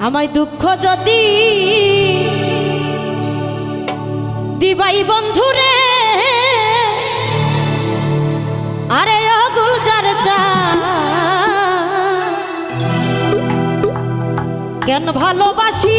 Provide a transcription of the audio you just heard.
আমায় দুঃখ যদি দিবাই বন্ধুরে আরে অগুল যার কেন ভালোবাসি?